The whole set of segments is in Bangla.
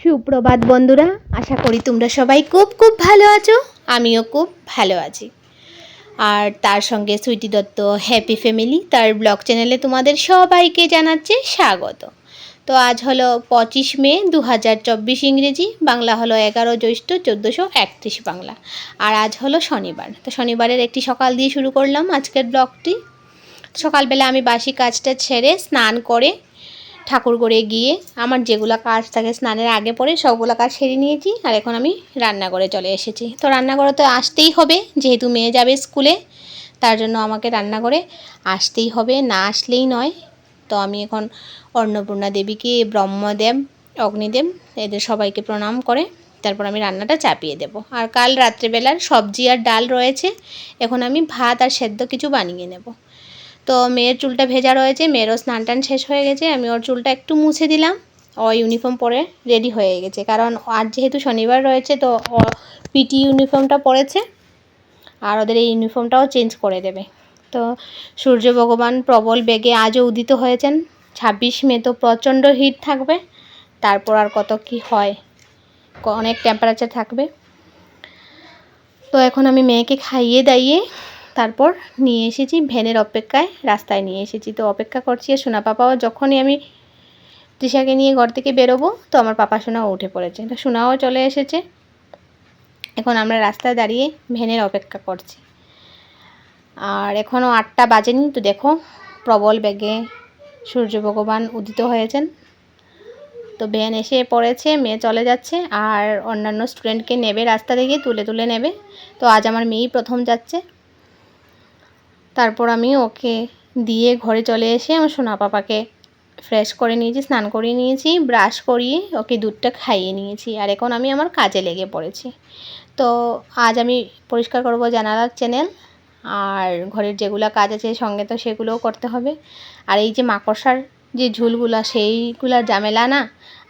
সুপ্রভাত বন্ধুরা, আশা করি তোমরা সবাই খুব খুব ভালো আছো, আমিও খুব ভালো আছি। আর তার সঙ্গে সুইটি দত্ত হ্যাপি ফ্যামিলি, তার ব্লগ চ্যানেলে তোমাদের সবাইকে জানাচ্ছে স্বাগত। তো আজ হলো পঁচিশ মে দু হাজার চব্বিশ ইংরেজি, বাংলা হলো এগারো জ্যৈষ্ঠ চোদ্দোশো একত্রিশ বাংলা। আর আজ হলো শনিবার, তো শনিবারের একটি সকাল দিয়ে শুরু করলাম আজকের ব্লগটি। সকালবেলা আমি বাসি কাজটা ছেড়ে স্নান করে ঠাকুর করে গিয়ে আমার যেগুলো কাজ থাকে স্নানের আগে পরে সবগুলো কাজ সেরে নিয়েছি আর এখন আমি রান্নাঘরে চলে এসেছি। তো রান্নাঘরে তো আসতেই হবে, যেহেতু মেয়ে যাবে স্কুলে, তার জন্য আমাকে রান্নাঘরে আসতেই হবে, না আসলেই নয়। তো আমি এখন অন্নপূর্ণা দেবীকে, ব্রহ্মদেব, অগ্নিদেব এদের সবাইকে প্রণাম করে তারপর আমি রান্নাটা চাপিয়ে দেব। আর কাল রাত্রেবেলার সবজি আর ডাল রয়েছে, এখন আমি ভাত আর সেদ্ধ কিছু বানিয়ে নেব। তো মেয়ের চুলটা ভেজা রয়েছে, মেয়েরও স্নান টান শেষ হয়ে গেছে, আমি ওর চুলটা একটু মুছে দিলাম। ও ইউনিফর্ম পরে রেডি হয়ে গেছে, কারণ আজ যেহেতু শনিবার রয়েছে, তো ও পিটি ইউনিফর্মটা পরেছে আর ওদের এই ইউনিফর্মটাও চেঞ্জ করে দেবে। তো সূর্য ভগবান প্রবল বেগে আজও উদিত হয়েছেন। ছাব্বিশ মে তো প্রচণ্ড হিট থাকবে, তারপর আর কত কি হয় অনেক টেম্পারেচার থাকবে। তো এখন আমি মেয়েকে খাইয়ে দাইয়ে তারপর নিয়ে এসেছি, ভ্যানের অপেক্ষায় রাস্তায় নিয়ে এসেছি। তো অপেক্ষা করছি, আর সোনা পাপাও যখনই আমি তৃষাকে নিয়ে ঘর থেকে বেরোবো, তো আমার পাপা সোনাও উঠে পড়েছে। তো সোনাও চলে এসেছে। এখন আমরা রাস্তায় দাঁড়িয়ে ভ্যানের অপেক্ষা করছি। আর এখনও আটটা বাজেনি, তো দেখো প্রবল বেগে সূর্য ভগবান উদিত হয়েছেন। তো ভ্যান এসে পড়েছে, মেয়ে চলে যাচ্ছে, আর অন্যান্য স্টুডেন্টকে নেবে রাস্তা থেকে, তুলে তুলে নেবে। তো আজ আমার মেয়েই প্রথম যাচ্ছে। তারপর আমি ওকে দিয়ে ঘরে চলে এসে আমার সোনা পাপাকে ফ্রেশ করে নিয়েছি, স্নান করিয়ে নিয়েছি ব্রাশ করিয়ে ওকে দুধটা খাইয়ে নিয়েছি। আর এখন আমি আমার কাজে লেগে পড়েছি। তো আজ আমি পরিষ্কার করব জানালার চ্যানেল আর ঘরের যেগুলো কাজ আছে সঙ্গে তো সেগুলোও করতে হবে। আর এই যে মাকড়সার যে ঝুলগুলো, সেইগুলোর ঝামেলা না,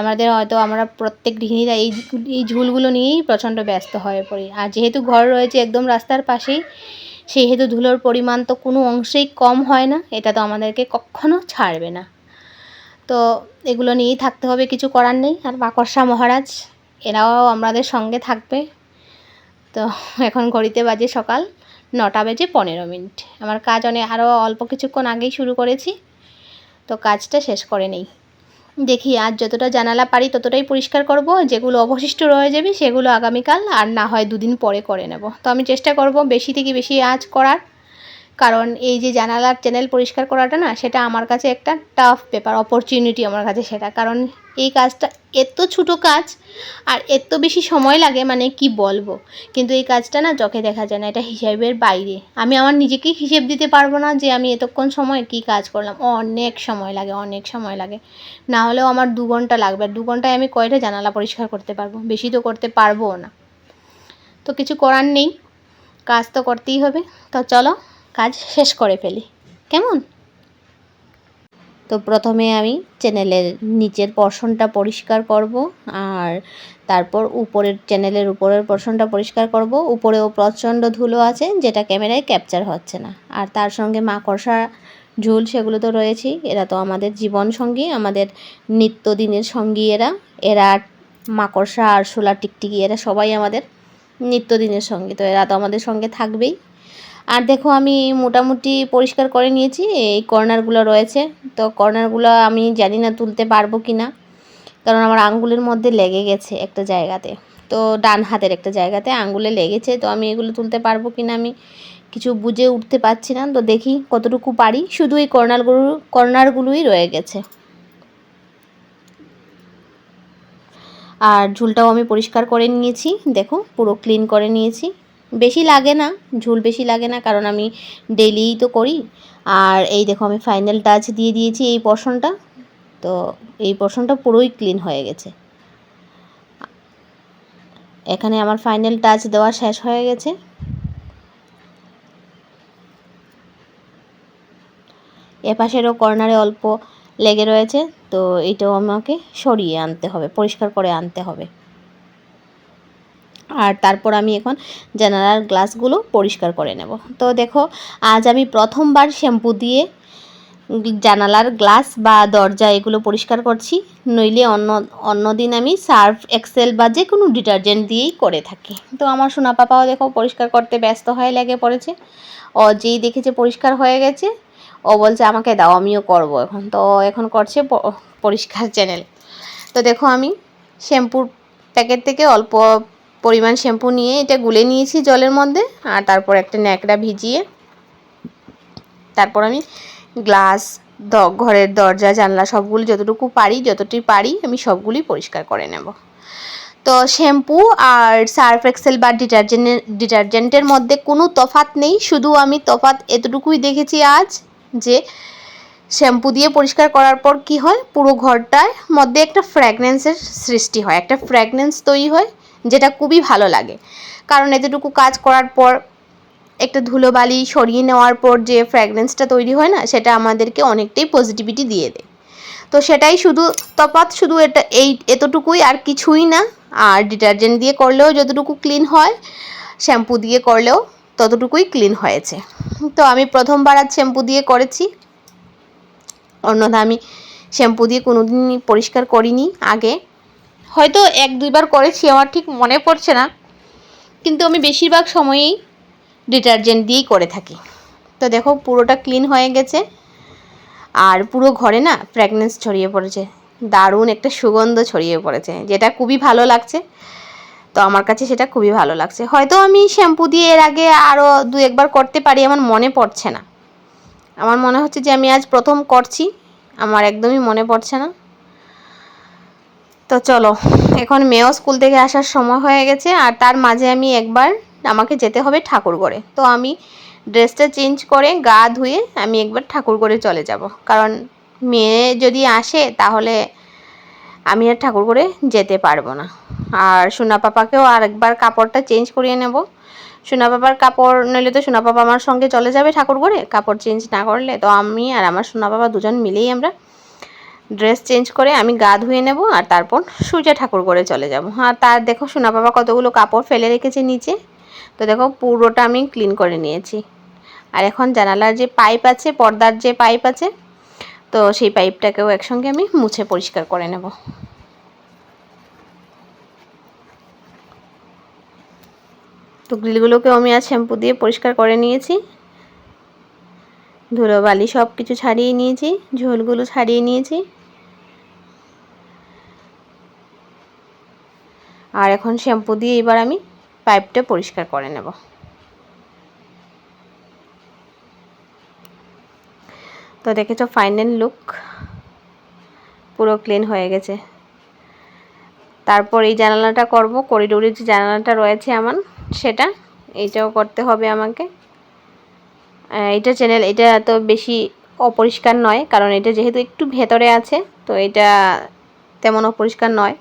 আমাদের হয়তো আমরা প্রত্যেক গৃহিণীরা এই এই ঝুলগুলো নিয়েই প্রচণ্ড ব্যস্ত হয়ে পড়ি। আর যেহেতু ঘর রয়েছে একদম রাস্তার পাশেই সেহেতু ধুলোর পরিমাণ তো কোনো অংশেই কম হয় না, এটা তো আমাদেরকে কখনো ছাড়বে না। তো এগুলো নিয়েই থাকতে হবে, কিছু করার নেই। আর মাকড়সা মহারাজ, এরাও আমাদের সঙ্গে থাকবে। তো এখন ঘড়িতে বাজে সকাল নটা বেজে পনেরো মিনিট। আমার কাজ অনেক আরও অল্প কিছুক্ষণ আগেই শুরু করেছি। তো কাজটা শেষ করে নেই। দেখি আজ যতটা জানালা পারি ততটাই পরিষ্কার করব, যেগুলো অবশিষ্ট রয়ে যাবে সেগুলো আগামীকাল আর না হয় দুদিন পরে করে নেব। তো আমি চেষ্টা করব বেশি থেকে বেশি আজ করার। কারণ এই যে জানালার চ্যানেল পরিষ্কার করাটা না, সেটা আমার কাছে একটা টাফ পেপার অপরচুনিটি আমার কাছে সেটা। কারণ এই কাজটা এত ছোটো কাজ আর এত বেশি সময় লাগে মানে কি বলব? কিন্তু এই কাজটা না চোখে দেখা যায় না, এটা হিসাবের বাইরে। আমি আমার নিজেকেই হিসেব দিতে পারব না যে আমি এতক্ষণ সময় কি কাজ করলাম। অনেক সময় লাগে, অনেক সময় লাগে। না হলেও আমার দু ঘণ্টা লাগবে। আর দু ঘন্টায় আমি কয়টা জানালা পরিষ্কার করতে পারব? বেশি তো করতে পারব না। তো কিছু করার নেই। কাজ তো করতেই হবে। তো চলো কাজ শেষ করে ফেলি। কেমন? তো প্রথমে আমি চ্যানেলের নিচের পর্শনটা পরিষ্কার করব আর তারপর উপরের চ্যানেলের উপরের পর্শনটা পরিষ্কার করব। উপরেও প্রচণ্ড ধুলো আছে, যেটা ক্যামেরায় ক্যাপচার হচ্ছে না। আর তার সঙ্গে মাকড়সা ঝুল সেগুলো তো রয়েছেই। এরা তো আমাদের জীবন সঙ্গী, আমাদের নিত্যদিনের সঙ্গী এরা। এরা মাকড়সা আর সোলা টিকটিকি, এরা সবাই আমাদের নিত্যদিনের সঙ্গী। তো এরা তো আমাদের সঙ্গে থাকবেই। আর দেখো আমি মোটামুটি পরিষ্কার করে নিয়েছি, এই কর্নারগুলো রয়েছে। তো কর্নারগুলো আমি জানি না তুলতে পারব কি না কারণ আমার আঙ্গুলের মধ্যে লেগে গেছে একটা জায়গাতে। তো ডান হাতের একটা জায়গাতে আঙ্গুলে লেগেছে, তো আমি এগুলো তুলতে পারব কি না আমি কিছু বুঝে উঠতে পারছি না। তো দেখি কতটুকু পারি, শুধু এই কর্নারগুলো, কর্নারগুলোই রয়ে গেছে। আর ঝুলটাও আমি পরিষ্কার করে নিয়েছি, দেখো পুরো ক্লিন করে নিয়েছি। বেশি লাগে না, ঝুল বেশি লাগে না, কারণ আমি ডেলিই তো করি। আর এই দেখো আমি ফাইনাল টাচ দিয়ে দিয়েছি এই পোর্শনটা তো এই পোর্শনটা পুরোই ক্লিন হয়ে গেছে। এখানে আমার ফাইনাল টাচ দেওয়া শেষ হয়ে গেছে। এপাশেরও কর্নারে অল্প লেগে রয়েছে, তো এটাও আমাকে সরিয়ে আনতে হবে, পরিষ্কার করে আনতে হবে। আর তারপর আমি এখন জানালার গ্লাসগুলো পরিষ্কার করে নেব। তো দেখো, আজ আমি প্রথমবার শ্যাম্পু দিয়ে জানালার গ্লাস বা দরজা এগুলো পরিষ্কার করছি। নইলে অন্য অন্য দিন আমি সার্ফ এক্সেল বা যে কোনো ডিটারজেন্ট দিয়েই করে থাকি। তো আমার সোনা পাপাও দেখো পরিষ্কার করতে ব্যস্ত হয়ে লেগে পড়েছে। ও যেই দেখেছে পরিষ্কার হয়ে গেছে, ও বলছে আমাকে দাও, আমিও করব এখন। তো এখন করছে পরিষ্কার চ্যানেল তো দেখো আমি শ্যাম্পুর প্যাকেট থেকে অল্প পরিমাণ শ্যাম্পু নিয়ে এটা গুলে নিয়েছি জলের মধ্যে, আর তারপর একটা ন্যাকড়া ভিজিয়ে, তারপর আমি গ্লাস, দ, ঘরের দরজা, জানলা সবগুলি যতটুকু পারি যতটুকু পারি আমি সবগুলি পরিষ্কার করে নেব। তো শ্যাম্পু আর সার্ফ এক্সেল বা ডিটারজেন্টের ডিটারজেন্টের মধ্যে কোনো তফাত নেই, শুধু আমি তফাত এতটুকুই দেখেছি আজ যে শ্যাম্পু দিয়ে পরিষ্কার করার পর কি হয়, পুরো ঘরটার মধ্যে একটা ফ্র্যাগনেন্সের সৃষ্টি হয়, একটা ফ্র্যাগনেন্স তৈরি হয় যেটা খুবই ভালো লাগে। কারণ এতটুকু কাজ করার পর, একটা ধুলোবালি সরিয়ে নেওয়ার পর যে ফ্র্যাগরেন্সটা তৈরি হয় না, সেটা আমাদেরকে অনেকটাই পজিটিভিটি দিয়ে দেয়। তো সেটাই শুধু তফাৎ, শুধু এটা, এই এতটুকুই আর কিছুই না। আর ডিটারজেন্ট দিয়ে করলেও যতটুকু ক্লিন হয় শ্যাম্পু দিয়ে করলেও ততটুকুই ক্লিন হয়েছে। তো আমি প্রথমবার আজ শ্যাম্পু দিয়ে করেছি। অন্যথা আমি শ্যাম্পু দিয়ে কোনো দিনই পরিষ্কার করিনি আগে। হয়তো এক, দুইবার করেছি, আমার ঠিক মনে পড়ছে না। কিন্তু আমি বেশিরভাগ সময়েই ডিটারজেন্ট দিয়েই করে থাকি। তো দেখো, পুরোটা ক্লিন হয়ে গেছে। আর পুরো ঘরে না ফ্র্যাগনেন্স ছড়িয়ে পড়েছে। দারুণ একটা সুগন্ধ ছড়িয়ে পড়েছে, যেটা খুবই ভালো লাগছে। তো আমার কাছে সেটা খুবই ভালো লাগছে। হয়তো আমি শ্যাম্পু দিয়ে এর আগে আরও দু, একবার করতে পারি, আমার মনে পড়ছে না। আমার মনে হচ্ছে যে আমি আজ প্রথম করছি, আমার একদমই মনে পড়ছে না। তো চলো, এখন মেয়েও স্কুল থেকে আসার সময় হয়ে গেছে আর তার মাঝে আমি একবার আমাকে যেতে হবে ঠাকুরগড়ে। তো আমি ড্রেসটা চেঞ্জ করে গা ধুয়ে আমি একবার ঠাকুরগড়ে চলে যাব। কারণ মেয়ে যদি আসে তাহলে আমি আর ঠাকুরগড়ে যেতে পারব না। আর সোনা পাপাকেও আর একবার কাপড়টা চেঞ্জ করিয়ে নেব। সোনা পাপার কাপড়, নইলে তো সোনা পাপা আমার সঙ্গে চলে যাবে ঠাকুরগড়ে। কাপড় চেঞ্জ না করলে তো আমি আর আমার সোনা পাপা দুজন মিলেই আমরা ড্রেস চেঞ্জ করে আমি গা ধুয়ে নেব আর তারপর সূর্যা ঠাকুর করে চলে যাব। আর তার দেখো সোনা বাবা কতগুলো কাপড় ফেলে রেখেছে নিচে। তো দেখো পুরোটা আমি ক্লিন করে নিয়েছি। আর এখন জানালার যে পাইপ আছে, পর্দার যে পাইপ আছে, তো সেই পাইপটাকেও একসঙ্গে আমি মুছে পরিষ্কার করে নেব। তো গ্রিলগুলোকেও আমি আজ শ্যাম্পু দিয়ে পরিষ্কার করে নিয়েছি। ধুলোবালি সব কিছু ছাড়িয়ে নিয়েছি, ঝোলগুলো ছাড়িয়ে নিয়েছি। আর এখন শ্যাম্পু দিয়ে এবার আমি পাইপটা পরিষ্কার করে নেব। তো দেখেছ ফাইনাল লুক, পুরো ক্লিন হয়ে গেছে। তারপর এই জানালাটা করব, করিডোরের যে জানালাটা রয়েছে আমার, সেটা এইটাও করতে হবে আমাকে। এটা চ্যানেল এটা এত বেশি অপরিষ্কার নয়, কারণ এটা যেহেতু একটু ভেতরে আছে, তো এটা তেমন অপরিষ্কার নয়।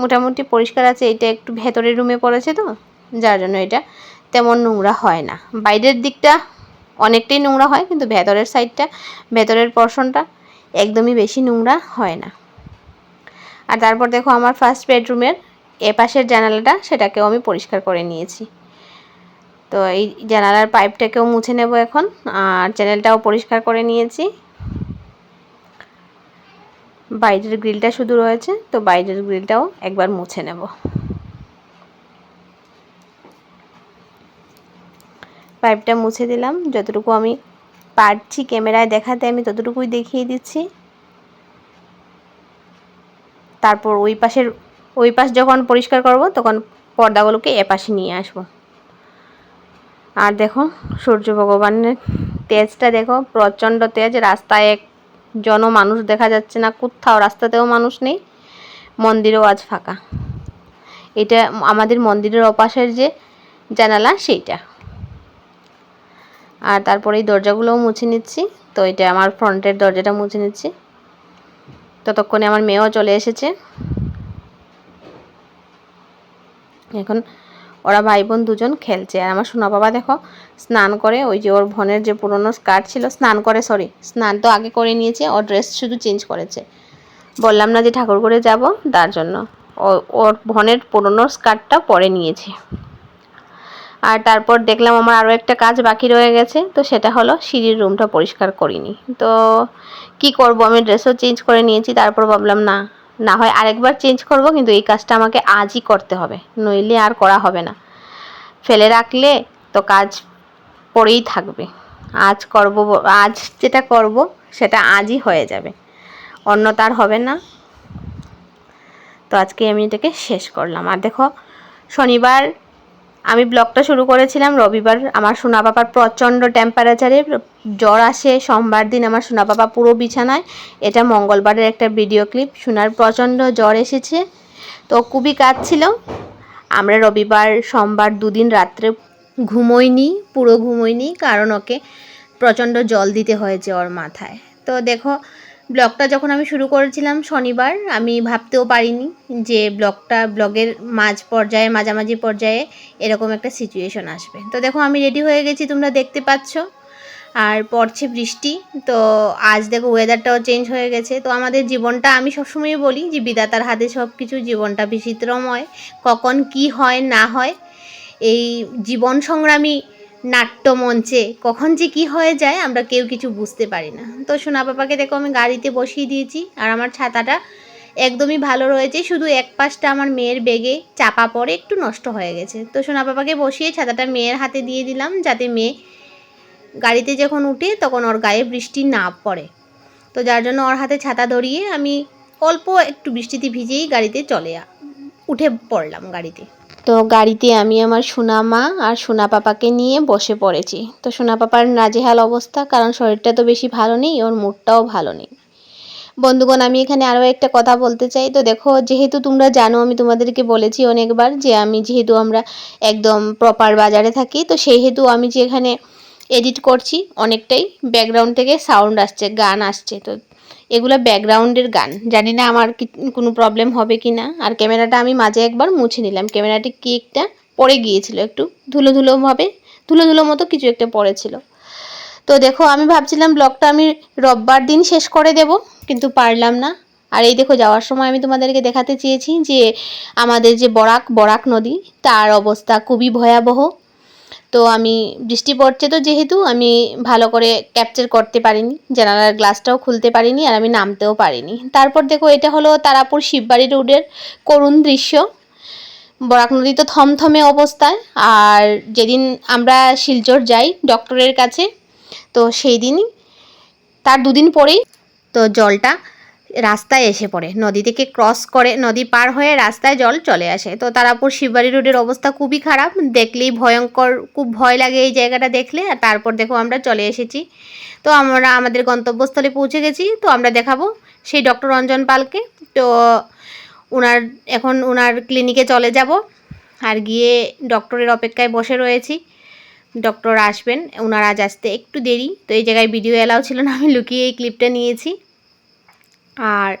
মোটামুটি পরিষ্কার আছে, এটা একটু ভেতরের রুমে পড়েছে তো, যার জন্য এটা তেমন নোংরা হয় না। বাইরের দিকটা অনেকটাই নোংরা হয়, কিন্তু ভেতরের সাইডটা ভেতরের পর্শনটা একদমই বেশি নোংরা হয় না। আর তারপর দেখো আমার ফার্স্ট বেডরুমের এ পাশের জানালাটা, সেটাকেও আমি পরিষ্কার করে নিয়েছি। তো এই জানালার পাইপটাকেও মুছে নেব এখন, আর চ্যানেলটাও পরিষ্কার করে নিয়েছি। বাইরের গ্রিলটা শুধু রয়েছে, তো বাইরের গ্রিলটাও একবার মুছে নেব। পাইপটা মুছে দিলাম, যতটুকু আমি পারছি ক্যামেরায় দেখাতে আমি ততটুকুই দেখিয়ে দিচ্ছি। তারপর ওই পাশের, ওই পাশ যখন পরিষ্কার করব, তখন পর্দাগুলোকে এ পাশে নিয়ে আসব। আর দেখো, সূর্য ভগবানের তেজটা দেখো, প্রচণ্ড তেজ, রাস্তায় এক জন মানুষ দেখা যাচ্ছে না কোথাও, রাস্তাতেও মানুষ নেই, মন্দিরও আজ ফাঁকা। এটা আমাদের মন্দিরের অপাশের যে জানালা সেইটা। আর তারপরে এই দরজাগুলোও মুছে নিচ্ছি। তো এটা আমার ফ্রন্টের দরজাটা মুছে নিচ্ছি। ততক্ষণে আমার মেয়েও চলে এসেছে। এখন ওরা ভাই বোন দুজন খেলছে। আর আমার সোনা বাবা দেখো, স্নান করে, ওই যে ওর বোনের যে পুরনো স্কার্ট ছিল, স্নান করে সরি স্নান তো আগে করে নিয়েছে ওর ড্রেস শুধু চেঞ্জ করেছে। বললাম না যে ঠাকুর করে যাব, তার জন্য। ওর বোনের পুরনো স্কার্টটা পরে নিয়েছে। আর তারপর দেখলাম আমার আরও একটা কাজ বাকি রয়ে গেছে, তো সেটা হলো সিঁড়ির রুমটা পরিষ্কার করিনি। তো কি করব? আমি ড্রেসও চেঞ্জ করে নিয়েছি, তারপর ভাবলাম না না হয় আরেকবার চেঞ্জ করব, কিন্তু এই কাজটা আমাকে আজই করতে হবে, নইলে আর করা হবে না। ফেলে রাখলে তো কাজ পড়েই থাকবে। আজ করব আজ যেটা করব, সেটা আজই হয়ে যাবে। অন্য তার হবে না। তো আজকে আমি এটাকে শেষ করলাম। আর দেখো, শনিবার আমি ব্লগটা শুরু করেছিলাম রবিবার। আমার সোনা বাবার প্রচণ্ড টেম্পারেচারে জ্বর আসে, সোমবার দিন আমার সোনা বাবা পুরো বিছানায়। এটা মঙ্গলবারের একটা ভিডিও ক্লিপ সোনার প্রচণ্ড জ্বর এসেছে। তো খুবই কাঁদছিল। আমরা রবিবার, সোমবার দুদিন রাত্রে ঘুমোইনি, পুরো ঘুমোইনি, কারণ ওকে প্রচণ্ড জল দিতে হয়েছে ওর মাথায়। তো দেখো ব্লগটা যখন আমি শুরু করেছিলাম শনিবার, আমি ভাবতেও পারিনি যে ব্লগটা, ব্লগের মাঝ পর্যায়ে, মাঝামাঝি পর্যায়ে এরকম একটা সিচুয়েশন আসবে। তো দেখো, আমি রেডি হয়ে গেছি, তোমরা দেখতে পাচ্ছ। আর পড়ছে বৃষ্টি, তো আজ দেখো ওয়েদারটাও চেঞ্জ হয়ে গেছে। তো আমাদের জীবনটা আমি সবসময় বলি যে বিদাতার হাতে সব কিছু জীবনটা বিচিত্রময়। কখন কি হয়, না হয়, এই জীবন সংগ্রামী নাট্যমঞ্চে। কখন যে কি হয়ে যায় আমরা কেউ কিছু বুঝতে পারি না। তো সোনা বাবাকে দেখো আমি গাড়িতে বসিয়ে দিয়েছি আর আমার ছাতাটা একদমই ভালো রয়েছে। শুধু এক পাশটা আমার মেয়ের বেগে চাপা পড়ে একটু নষ্ট হয়ে গেছে। তো সোনা বাবাকে বসিয়ে ছাতাটা মেয়ের হাতে দিয়ে দিলাম যাতে মেয়ে গাড়িতে যখন উঠে তখন ওর গায়ে বৃষ্টি না পড়ে। তো যার জন্য ওর হাতে ছাতা ধরিয়ে আমি অল্প একটু বৃষ্টিতে ভিজেই গাড়িতে চলে উঠে পড়লাম গাড়িতে। তো গাড়িতে আমি আমার সোনা মা আর সোনা পাপাকে নিয়ে বসে পড়েছি। তো সোনা পাপার নাজেহাল অবস্থা, কারণ শরীরটা তো বেশি ভালো নেই, ওর মুডটাও ভালো নেই। বন্ধুগণ, আমি এখানে আরও একটা কথা বলতে চাই। তো দেখো, যেহেতু তোমরা জানো, আমি তোমাদেরকে বলেছি অনেকবার যে আমি যেহেতু আমরা একদম প্রপার বাজারে থাকি, তো সেই হেতু আমি যে এখানে এডিট করছি, অনেকটাই ব্যাকগ্রাউন্ড থেকে সাউন্ড আসছে, গান আসছে। তো এগুলো ব্যাকগ্রাউন্ডের গান। জানি না আমার কি কোনো প্রবলেম হবে কি না। আর ক্যামেরাটা আমি মাঝে একবার মুছে নিলাম। ক্যামেরাটি কি একটা পড়ে গিয়েছিল, একটু ধুলো ধুলো ভাবে, ধুলো ধুলো মতো কিছু একটা পড়েছিল। তো দেখো, আমি ভাবছিলাম ব্লগটা আমি রোববার দিন শেষ করে দেব, কিন্তু পারলাম না। আর এই দেখো, যাওয়ার সময় আমি তোমাদেরকে দেখাতে চেয়েছি যে আমাদের যে বরাক বরাক নদী, তার অবস্থা খুবই ভয়াবহ। তো আমি বৃষ্টি পড়ছে তো যেহেতু, আমি ভালো করে ক্যাপচার করতে পারিনি, জানালার গ্লাসটাও খুলতে পারিনি আর আমি নামতেও পারিনি। তারপর দেখো এটা হলো তারাপুর শিববাড়ি রোডের করুণ দৃশ্য। বরাক নদী তো থমথমে অবস্থায় আর যেদিন আমরা শিলচর যাই ডক্টরের কাছে, তো সেই দিনই তার দুদিন পরেই তো জলটা রাস্তায় এসে পড়ে। নদী থেকে ক্রস করে, নদী পার হয়ে রাস্তায় জল চলে আসে। তো তারাপুর শিববাড়ি রোডের অবস্থা খুবই খারাপ। দেখলেই ভয়ঙ্কর, খুব ভয় লাগে এই জায়গাটা দেখলে। আর তারপর দেখো আমরা চলে এসেছি। তো আমরা, আমাদের গন্তব্যস্থলে পৌঁছে গেছি। তো আমরা দেখাবো সেই ডক্টর রঞ্জন পালকে। তো ওনার এখন ওনার ক্লিনিকে চলে যাব। আর গিয়ে ডক্টরের অপেক্ষায় বসে রয়েছি। ডক্টর আসবেন। ওনার আজ আসতে একটু দেরি। তো এই জায়গায় ভিডিও এলাও ছিল না। আমি লুকিয়ে এই ক্লিপটা নিয়েছি। আর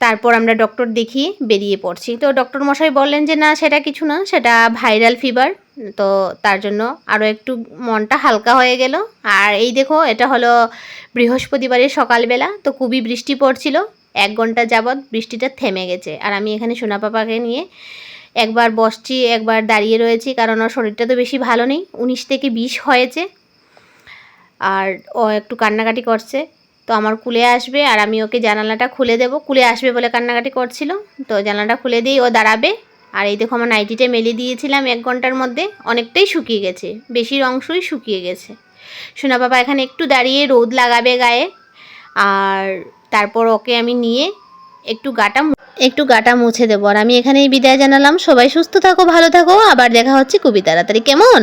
তারপর আমরা ডক্টর দেখিয়ে বেরিয়ে পড়ছি। তো ডক্টর মশাই বললেন যে, না, সেটা কিছু না, সেটা ভাইরাল ফিভার তো তার জন্য আরও একটু মনটা হালকা হয়ে গেল। আর এই দেখো, এটা হলো বৃহস্পতিবারের সকালবেলা, তো খুবই বৃষ্টি পড়ছিল, এক ঘণ্টা যাবৎ বৃষ্টিটা থেমে গেছে। আর আমি এখানে সোনা পাপাকে নিয়ে একবার বসছি, একবার দাঁড়িয়ে রয়েছি, কারণ ওর শরীরটা তো বেশি ভালো নেই, উনিশ থেকে বিশ হয়েছে। আর ও একটু কান্নাকাটি করছে। তো আমার কুলে আসবে আর আমি ওকে জানালাটা খুলে দেবো। কুলে আসবে বলে কান্নাকাটি করছিল। তো জানালাটা খুলে দিয়েই ও দাঁড়াবে। আর এই দেখো আমার নাইটিটা মেলে দিয়েছিলাম এক ঘণ্টার মধ্যে। অনেকটাই শুকিয়ে গেছে। বেশির অংশই শুকিয়ে গেছে। সোনা বাবা এখানে একটু দাঁড়িয়ে রোদ লাগাবে গায়ে। আর তারপর ওকে আমি নিয়ে একটু গাটা একটু গাটা মুছে দেবো। আর আমি এখানেই বিদায় জানালাম। সবাই সুস্থ থাকো, ভালো থাকো। আবার দেখা হচ্ছে খুবই তাড়াতাড়ি। কেমন?